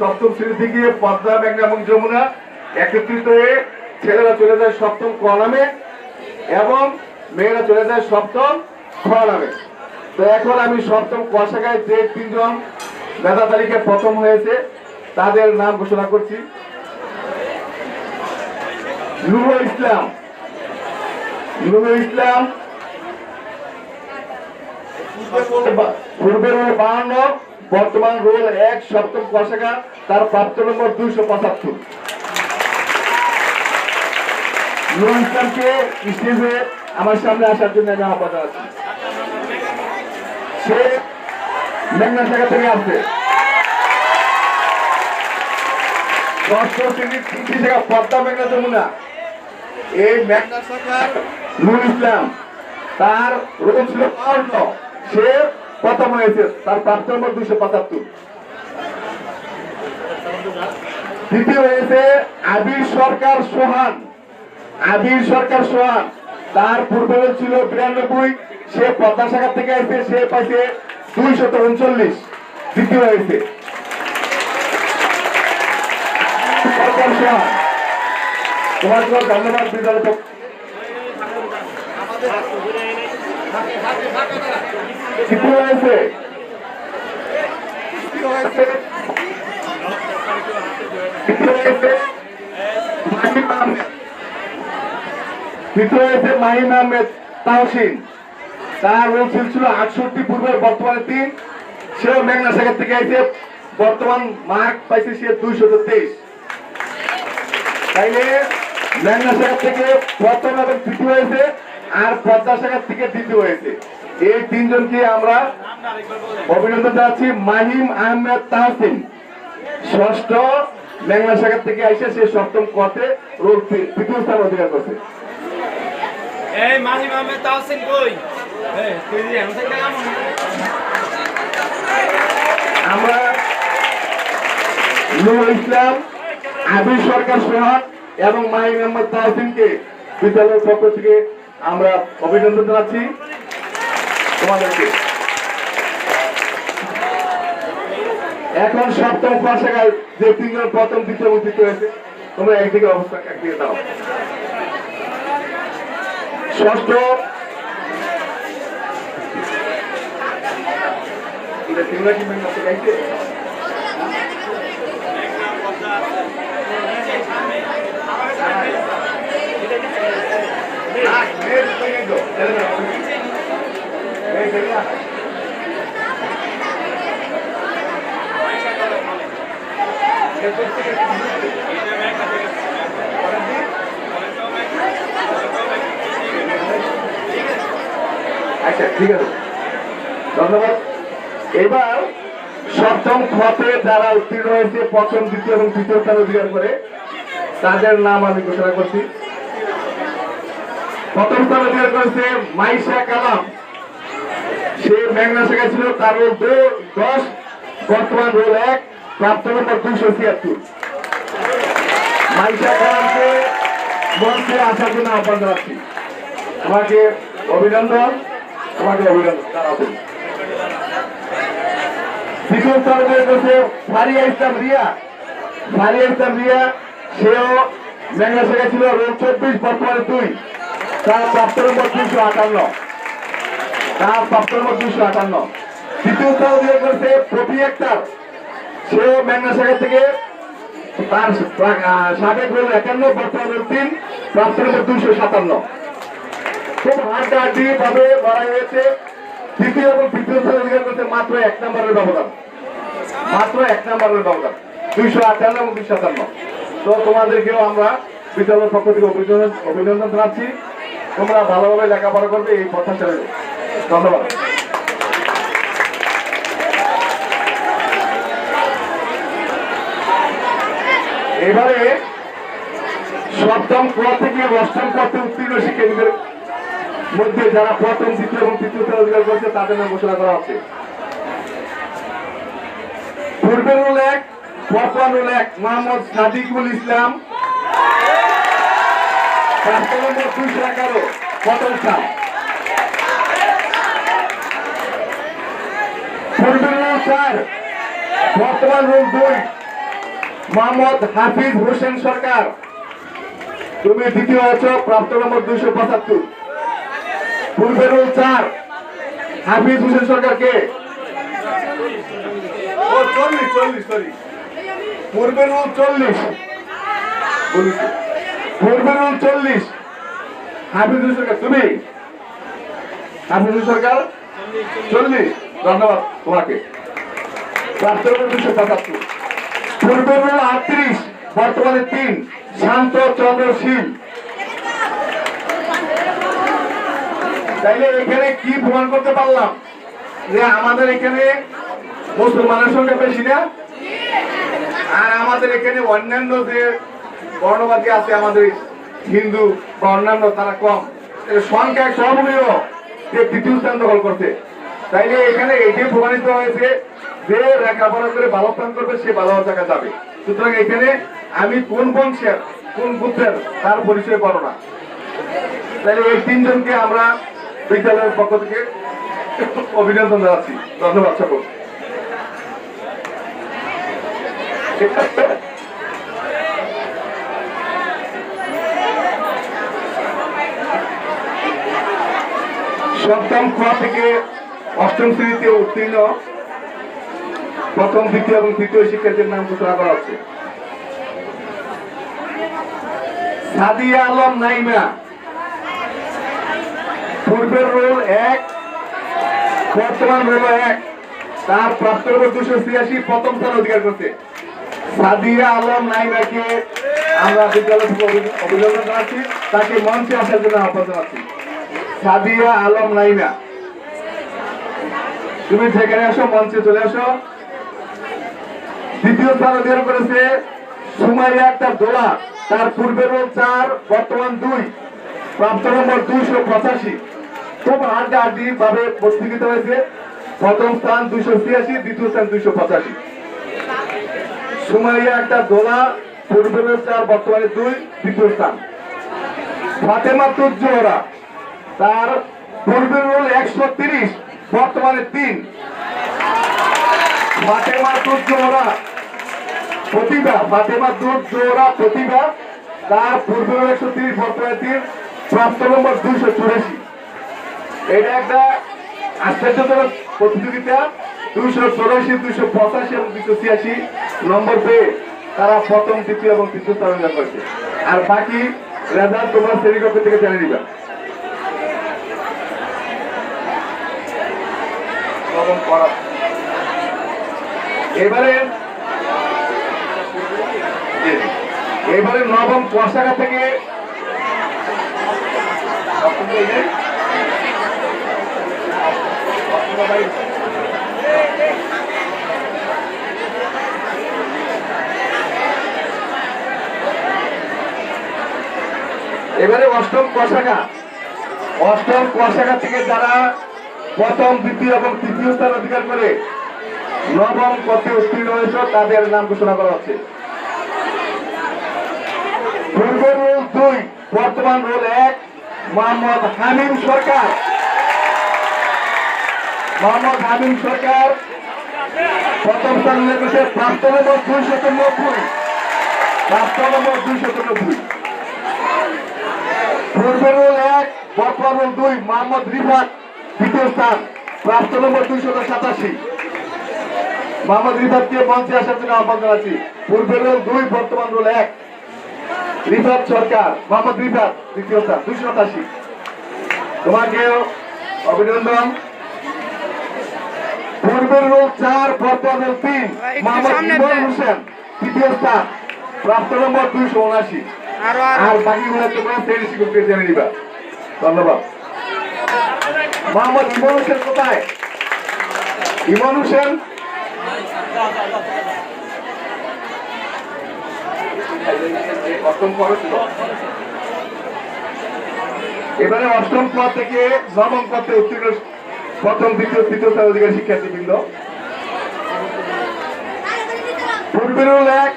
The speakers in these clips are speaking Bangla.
সপ্তম শ্রেণি থেকে পদ্মা, মেঘনা এবং যমুনা একত্রিত হয়ে ছেলেরা চলে যায় সপ্তম ক নামে এবং মেয়েরা চলে যায় সপ্তম খ নামে তো এখন আমি সপ্তম ক শাখায় যে তিনজন মেধা তালিকায় প্রথম হয়েছে, তাদের নাম ঘোষণা করছি। নুরুল ইসলাম। নুরুল ইসলাম। পূর্বের বাহান্ন। বর্তমান রোল এক সপ্তম ক শাখা তার প্রাপ্ত নম্বর দুইশো পঁচাত্তর। নুরুল আমার সামনে আসার জন্য আহ্বান আছি সে মেঘনা থেকে যমুনা। এই তার রোল ছিল সে প্রথম হয়েছে, তার প্রাপ্ত নম্বর দুশো পঁচাত্তর। দ্বিতীয় হয়েছে আবির সরকার সোহান। আবির সরকার সোহান, তার পূর্বে ছিল বিরানব্বই, সে পদ্মা শাখা থেকে আসছে, সে পাইছে দুইশত উনচল্লিশ। দ্বিতীয় হয়েছে সরকার সোহান। ধন্যবাদ বিদ্যালয় তৃতীয় হয়েছে তৃতীয় হয়েছে মাহিম আহমেদ তাহসিন তার রোল ছিল ছিল আটষট্টি পূর্বের বর্তমানে তিন সেও মেঘনা শাখার থেকে আইছে বর্তমান মার্ক পাইছে সে দুইশত তেইশ তাইলে মেঘনা শাখার থেকে প্রথম এবং তৃতীয় হয়েছে আর পদ্মা শাখার থেকে দ্বিতীয় হয়েছে। এই তিনজনকে আমরা অভিনন্দন জানাচ্ছি। মাহিম আহমেদ তাহসিন ষষ্ঠ মেঘনা শাখার থেকে আইসে সে সপ্তম কতে রোল তৃতীয় স্থান অধিকার করছে। এই মাহিম আহমেদ তাহসিন কই? আমরা নুরুল ইসলাম আবির সরকার সোহান এবং মাহিম আহমদ তাহসিনকে বিদ্যালয়ের পক্ষ থেকে আমরা অভিনন্দন জানাচ্ছি তোমাদেরকে। এখন সপ্তম শাখায় যে তিনজন প্রথম, দ্বিতীয় তৃতীয় হয়েছে, তোমরা একদিকে অবস্থা একদিকে দাও। ষষ্ঠ তিনটা কি মেঘনা থেকে আইছে? Ah, মেয়ের সঙ্গে তো, ছেলেমেয়ে সঙ্গে। এই ছেলেরা। এরপর থেকে আচ্ছা ঠিক আছে। ধন্যবাদ। এবার সপ্তম খতে যারা উত্তীর্ণ হয়েছে, প্রথম, দ্বিতীয় এবং তৃতীয় স্থান অধিকার করে, তাদের নাম আমি ঘোষণা করছি। প্রথম স্থান অধিকার করেছে মাইশা কালাম। সে মেঘনা শেখা ছিল, তার রোল দু- দশ, বর্তমান রোল এক, প্রাপ্ত নম্বর দুইশো ছিয়াত্তর। মাইশা কালামকে মঞ্চে আসার জন্য আহ্বান জানাচ্ছি। তোমাকে অভিনন্দন তোমাকে অভিনন্দন জানাব। দ্বিতীয় স্থান অধিকার করেছে ফারিয়া ইসলাম রিয়া। ফারিয়া ইসলাম রিয়া, সেও মেঘনা শেখা ছিল রোল চব্বিশ, বর্তমানে দুই। তার প্রাপ্ত নম্বর আটান্ন। তার প্রাপ্ত নম্বর আটান্ন। তৃতীয় স্থান অধিকার করেছে প্রতি একটার সেও মেঘনা শেখা থেকে তার সাবেক রোল একান্ন, বর্তমান তিন প্রাপ্ত নম্বর দুইশো সাতান্ন। খুব হাড্ডাহাড্ডি ভাবে লড়াই হয়েছে। তৃতীয় এবং তৃতীয় স্থান অধিকার করতে মাত্র এক নম্বরের ব্যবধান। মাত্র এক নম্বরের ব্যবধান। দুইশো আটান্ন এবং দুইশো সাতান্ন। তো তোমাদেরকেও আমরা বিদ্যালয়ের পক্ষ থেকে অভিনন্দন অভিনন্দন জানাচ্ছি। তোমরা ভালোভাবে লেখাপড়া করবে, এই প্রত্যাশা রইল ধন্যবাদ। এবারে সপ্তম ক থেকে অষ্টম পথে উত্তীর্ণ শিক্ষার্থীদের মধ্যে যারা প্রথম, দ্বিতীয় এবং তৃতীয় অধিকার করেছে, তাদের নাম ঘোষণা করা হচ্ছে। পূর্বের বর্তমান রোল এক, মোহাম্মদ সাদিকুল ইসলাম। প্রাপ্ত নম্বর দুইশো এগারো পূর্বের রোল চার বর্তমান রোল দুই, মোহাম্মদ হাফিজ হোসেন সরকার। তুমি দ্বিতীয় আছো, প্রাপ্ত নম্বর দুইশো পঁচাত্তর। পূর্বের রোল চার, হাফিজ হোসেন সরকার কে? চল্লিশ চল্লিশ সরি পূর্বের রোল চল্লিশ। পূর্বের চল্লিশ। হাফিজ হোসেন সরকার, তুমি? হাফিজ সরকার? চল্লিশ। ধন্যবাদ তোমাকে। দুইশো পঁচাত্তর পূর্বের আটত্রিশ, বর্তমানে তিন। শান্ত চন্দ্র শীল। তাইলে এখানে কি প্রমাণ করতে পারলাম? যে আমাদের এখানে মুসলমানের সংখ্যা বেশি না? আর আমাদের এখানে অন্যান্য যে বর্ণবাদী আছে আমাদের হিন্দু বা অন্যান্য, তারা কম। এর সংখ্যা সবগুলিও যে তৃতীয় স্থান দখল করছে, তাইলে এখানে এটি প্রমাণিত হয়েছে যে লেখাপড়া করে ভালো স্থান করবে, সে ভালো জায়গা যাবে। সুতরাং এখানে আমি কোন বংশের, কোন বুদ্ধের তার পরিচয় বলো না। তাহলে এই তিনজনকে আমরা বিদ্যালয়ের পক্ষ থেকে অভিনন্দন জানাচ্ছি। ধন্যবাদ সকল সপ্তম খ থেকে অষ্টম শ্রেণীতে উত্তীর্ণ। প্রথম, দ্বিতীয় এবং তৃতীয় শিক্ষার্থীর নাম ঘোষণা করা হচ্ছে সাদিয়া আলম নাইমা। পূর্বের রোল এক, বর্তমান রোল এক। তার প্রাপ্ত দুশো ছিয়াশি, প্রথম স্থান অধিকার করছে। সাদিয়া আলম নাইমাকে আমরা বিদ্যালয় থেকে অভি- অভিনন্দন জানাচ্ছি। তাকে মঞ্চে আসার জন্য আহ্বান জানাচ্ছি। সাদিয়া আলম নাইমা। তুমি যেখানে আসো, মঞ্চে চলে আসো। দ্বিতীয় স্থান অধিকার করেছে সুমাইয়া আক্তার দোলা। তার পূর্বের রোল চার, বর্তমান দুই। প্রাপ্ত নম্বর দুইশো পঁচাশি। খুব হাড্ডা হাড্ডি ভাবে প্রতিযোগিতা হয়েছে। প্রথম স্থান দুইশো ছিয়াশি, দ্বিতীয় স্থান দুইশো পঁচাশি। সুমাইয়া আক্তার দোলা, পূর্বের রোল চার, বর্তমানে দুই, দ্বিতীয় স্থান। ফাতেমা তুজ্জোহরা তার পূর্বের রোল একশো তিরিশ, বর্তমানে তিন। প্রতিভা তার তিরিশ নম্বর দুইশো চুরাশি। এটা একটা প্রতিযোগিতা। দুইশো দুইশো পঁচাশি এবং দুইশো ছিয়াশি নম্বর পেয়ে তারা প্রথম, দ্বিতীয় এবং তৃতীয় স্থান করেছে। আর বাকি রেজাল্ট তোমরা শ্রেণীকক্ষ থেকে জেনে নিবা। পড়া। এবারে এবারে নবম কোষাগা থেকে এবারে অষ্টম কোষাগা অষ্টম কোষাগা থেকে যারা প্রথম দ্বিতীয় এবং তৃতীয় স্থান অধিকার করে নবম পথে উত্তীর্ণ হয়েছে, তাদের নাম ঘোষণা করা হচ্ছে। পূর্ব রোল দুই, বর্তমান রোল এক, মোহাম্মদ হামিম সরকার। মোহাম্মদ হামিম সরকার প্রথম স্থান করেছে প্রাপ্ত নম্বর দুইশত নব্বই। প্রাপ্ত নম্বর দুইশত নব্বই। পূর্বের রোল এক, বর্তমান রোল দুই, মোহাম্মদ রিফাত। দ্বিতীয় স্থান প্রাপ্ত নম্বর দুইশত সাতাশি। মোহাম্মদ রিফাতকে মঞ্চে আসার জন্য আহ্বান জানাচ্ছি। পূর্বের রোল দুই বর্তমান রোল এক। রিফাত সরকার মোহাম্মদ রিফাত দ্বিতীয় স্থান দুইশো সাতাশি। তোমাকেও অভিনন্দন। পূর্বের রোল চার বর্তমান রোল তিন। মোহাম্মদ ইমরান হোসেন তৃতীয় স্থান প্রাপ্ত নম্বর দুইশো উনআশি। আরও বাকিগুলো তোমরা শিক্ষককে জেনে নিবা। ধন্যবাদ। মোহাম্মদ ইমন হোসেন কোথায়? ইমন হোসেন এবারে অষ্টম পদ থেকে নবম পদে উত্তীর্ণ প্রথম, দ্বিতীয়, তৃতীয় স্থান অধিকারী শিক্ষার্থীবৃন্দ। পূর্বের এক,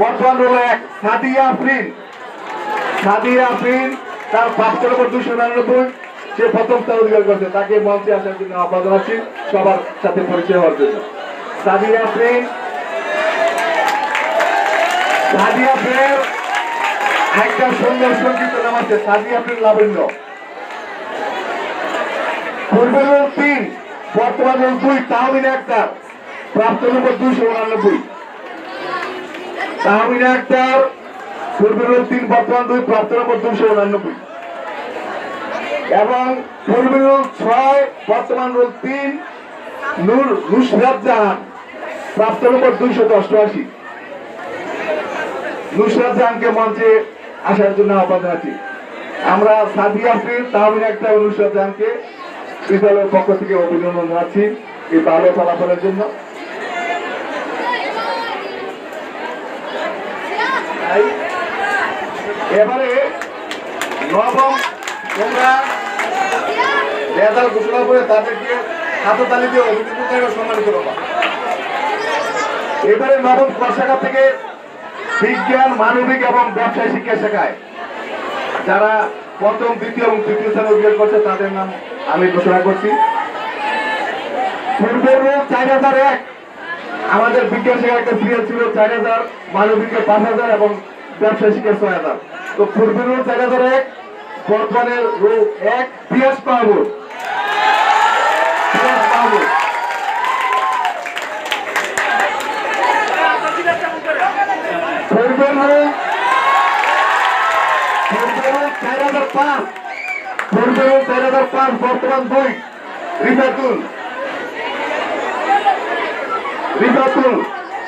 বর্তমান রোল এক, সাদিয়া আফরিন। সাদিয়া আফরিন, তার প্রাপ্ত নম্বর দুশো নিরানব্বই। সে প্রথম স্থান অধিকার করছে, তাকে মঞ্চে আসার জন্য আহ্বান জানাচ্ছি সবার সাথে পরিচয় হওয়ার জন্য। সাদিয়া আফরিন সাদিয়া ফের একটা সুন্দর সংগীত নাম আছে, সাদিয়া ফের লাবণ্য। পূর্বের রোল তিন, বর্তমান রোল দুই, তাহমিনা আক্তার, প্রাপ্ত নম্বর দুইশো উনানব্বই। তাহমিনা আক্তার পূর্বের রোল তিন, বর্তমান দুই, প্রাপ্ত নম্বর দুইশো উনানব্বই। এবং পূর্বের রোল ছয়, বর্তমান রোল তিন, নূর নুসরাত জাহান। প্রাপ্ত নম্বর দুইশো অষ্টআশি নুসরাত জাহানকে মঞ্চে আসার জন্য আহ্বান জানাচ্ছি। আমরা সাদিয়া আফরিন, তাহমিন একটা নুসরাত জাহানকে বিদ্যালয়ের পক্ষ থেকে অভিনন্দন জানাচ্ছি এই ভালো ফলাফলের জন্য। এবারে নবম তোমরা রেজাল্ট ঘোষণা করে তাদেরকে হাতে তালি দিয়ে অভিযোগ সম্মানিত করবা। এবারে নবম ক থেকে বিজ্ঞান, মানবিক এবং ব্যবসায় শিক্ষা শেখায়। যারা প্রথম, দ্বিতীয় এবং তৃতীয় স্থানে অভিযোগ করছে, তাদের নাম আমি ঘোষণা করছি। পূর্বের রোল চার হাজার এক। আমাদের বিজ্ঞান শিক্ষা একটা সিরিয়াল ছিল চার হাজার, মানবিকে পাঁচ হাজার এবং ব্যবসায় শিক্ষা ছয় হাজার। তো পূর্বের রোল চার হাজার এক বর্তমানে রোল এক, পিয়াস মাহমুদ পিয়াস মাহমুদ পূর্বের রোল পূর্বের বর্তমান দুই রিফাতুল রিফাতুল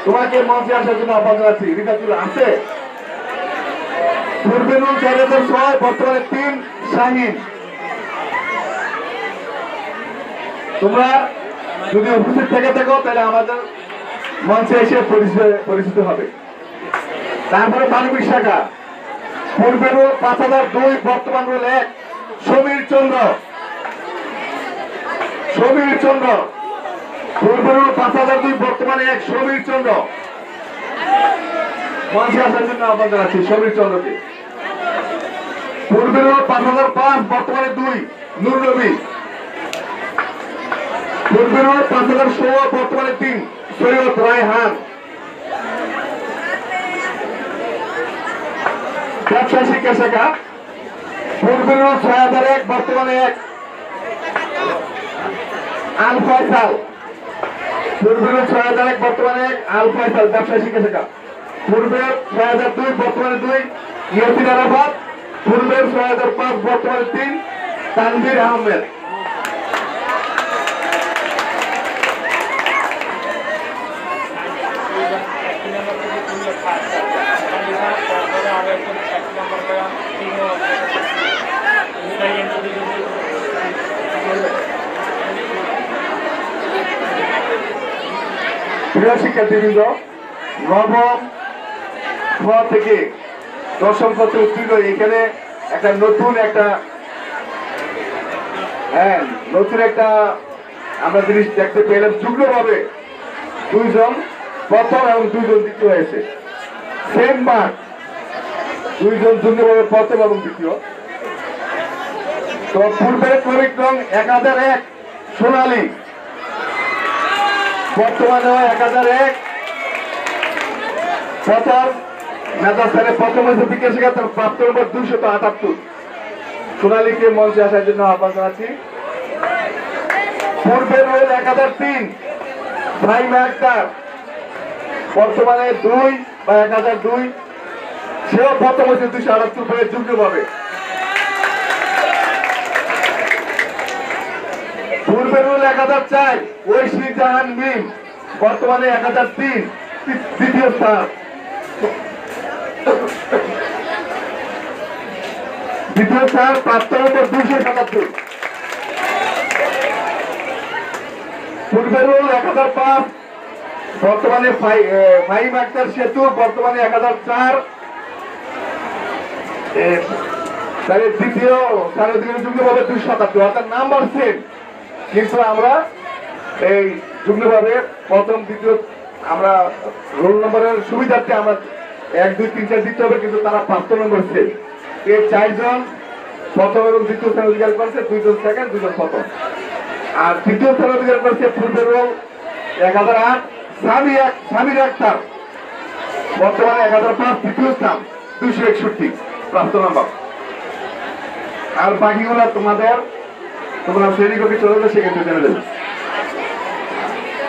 তোমাকে মঞ্চে আসার জন্য আহ্বান জানাচ্ছি রিফাতুল আছে? পূর্বের রোল চার হাজার বর্তমানে তিন শাহিন তোমরা যদি উপস্থিত থেকে থাকো, তাহলে আমাদের মঞ্চে এসে পরিচিত হবে। তারপরে মানবিক শাখা। পূর্বের পাঁচ হাজার দুই, বর্তমান রোল এক, সমীর চন্দ্র। সমীর চন্দ্র। পূর্বের পাঁচ হাজার দুই, বর্তমানে এক, সমীর চন্দ্র। মঞ্চে আসার জন্য আহ্বান জানাচ্ছি সমীর চন্দ্রকে। পূর্বের রোল পাঁচ হাজার পাঁচ বর্তমানে দুই, নূর নবী। পূর্বের রোল পাঁচ হাজার ষোলো, বর্তমানে তিন, সৈয়দ রায়হান। ব্যবসা শিক্ষা শাখা। পূর্বের ছয় হাজার এক, বর্তমানে এক। আল ফয়সাল। পূর্বের ছয় হাজার এক, বর্তমানে এক। আল ফয়সাল, ব্যবসা শিক্ষা শাখা। পূর্বের ছয় হাজার দুই, বর্তমানে দুই। ইয়াসিন আরাফাত। পূর্বের ছয় হাজার পাঁচ বর্তমানে তিন তানভীর আহমেদ। প্রিয় শিক্ষার্থীবৃন্দ নবম থেকে দশম পত্রে উত্তীর্ণ এখানে একটা নতুন একটা হ্যাঁ নতুন একটা আমরা জিনিস দেখতে পেলাম যুগ্মভাবে দুইজন প্রথম এবং দুইজন দ্বিতীয় হয়েছে। সেম মার্ক দুইজন যুগ্মভাবে প্রথম এবং দ্বিতীয়। তো পূর্বের ক্রমিক রং এক হাজার এক, সোনালী। বর্তমানে এক হাজার এক। প্রথম মেধাস্থানে প্রথম হয়েছে বিকেল শিক্ষা তার প্রাপ্ত নম্বর দুইশত আটাত্তর। সোনালীকে মঞ্চে আসার জন্য আহ্বান জানাচ্ছি। পূর্বে রয়েল এক হাজার তিন ফাইমা আক্তার বর্তমানে দুই বা এক হাজার দুই, সেও প্রথম হয়েছে দুইশো আটাত্তর পেয়ে যুগ্ম পাবে পূর্বে রুল এক হাজার চার, ঐশী জাহান মিম, বর্তমানে এক হাজার তিন দ্বিতীয় স্থান। দ্বিতীয় স্থান প্রাপ্ত নম্বর দুশো সাতাত্তর পূর্বে রুল এক হাজার পাঁচ, বর্তমানে সেতু, বর্তমানে এক হাজার চার। তাহলে দ্বিতীয় সাতাত্তর অর্থাৎ নাম্বার সেম কিন্তু আমরা এই যুগ্মভাবে প্রথম, দ্বিতীয়, আমরা রোল নম্বরের সুবিধার্থে আমরা এক, দুই, তিন, চার দিতে হবে, কিন্তু তারা পাঁচশো নম্বর সেম এই চারজন? প্রথম এবং দ্বিতীয় স্থান অধিকার করছে, দুইজন সেকেন্ড দুজন প্রথম। আর তৃতীয় স্থান অধিকার করছে পূর্বের এক হাজার আট, স্বামী এক, স্বামীর আক্তার বর্তমানে এক হাজার পাঁচ, তৃতীয় স্থান, দুইশো একষট্টি, প্রাপ্ত নাম্বার। আর বাকিগুলো তোমাদের, তোমরা শ্রেণীকক্ষে চলে যাবে সেক্ষেত্রে জেনে দেবে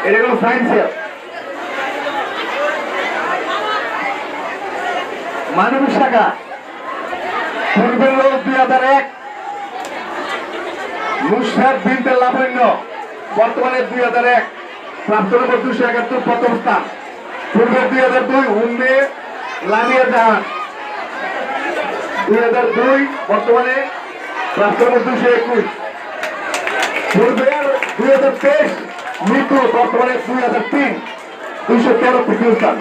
এটা হলো সায়েন্সের মানবিক শাখা। পূর্বের লোক দুই হাজার এক। নুসরাত বিনতে লাবণ্য, বর্তমানে দুই হাজার এক। প্রাপ্ত নম্বর দুশো একাত্তর, প্রথম স্থান। পূর্বের দুই হাজার দুই, উম্মে লামিয়া জাহান। দুই হাজার দুই, বর্তমানে প্রাপ্ত নম্বর দুশো একুশ। পূর্বের দুই হাজার তেইশ, মৃত্যু বর্তমানে দুই হাজার তিন। দুইশো তেরো তৃতীয় স্থান।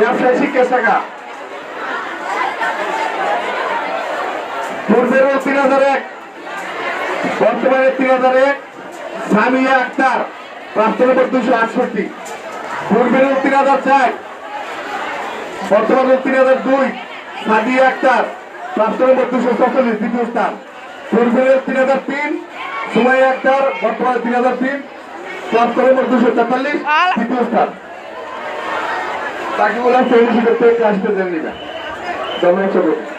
ব্যবসায় শিক্ষা শাখা পূর্বের তিন হাজার এক বর্তমানে তিন হাজার এক সামিয়া আক্তার প্রাপ্ত নম্বর দুশো আটষট্টি। পূর্বের তিন হাজার চার। বর্তমানে তিন হাজার দুই। সাদিয়া আক্তার প্রাপ্ত নম্বর দুশো ছচল্লিশ দ্বিতীয় স্থান। পূর্বের তিন হাজার তিন। সুমাইয়া আক্তার বর্তমানে তিন হাজার তিন। প্রাপ্ত নম্বর দুশো তেতাল্লিশ তৃতীয় স্থান। বাকিগুলো চল্লিশ করতে আসতে না নিবে ধন্যবাদ